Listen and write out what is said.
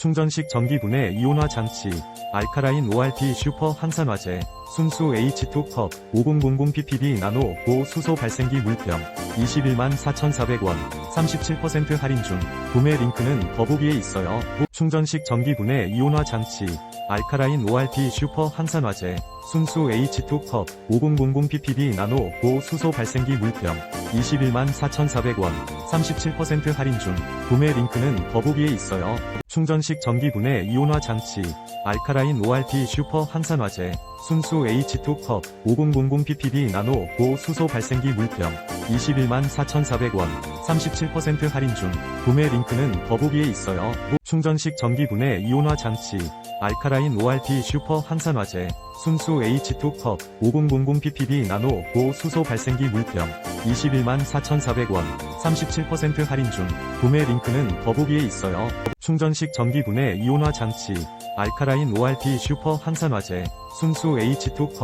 충전식 전기분해 이온화 장치, 알카라인 ORT 슈퍼 항산화제, 순수 H2컵 5000ppb 나노 고수소 발생기 물병 21만 4,400원 37% 할인 중 구매 링크는 더보기에 있어요. 충전식 전기분해 이온화 장치, 알카라인 ORT 슈퍼 항산화제, 순수 H2컵 5000ppb 나노 고 수소 발생기 물병 21만 4,400원 37% 할인 중 구매 링크는 더보기에 있어요. 충전식 전기분해 이온화 장치, 알카라인 ORT 슈퍼 항산화제, 순수 H2컵 5000ppb 나노 고 수소 발생기 물병 21만 4,400원 37% 할인 중 구매 링크는 더보기에 있어요. 충전식 전기분해 이온화 장치, 알카라인 ORT 슈퍼 항산화제, 순수 H2컵 5000ppb 나노 고 수소 발생기 물병 21만 4,400원 37% 할인 중 구매 링크는 더보기에 있어요. 충전식 전기분해 이온화 장치, 알카라인 ORT 슈퍼 항산화제, 순수 H2컵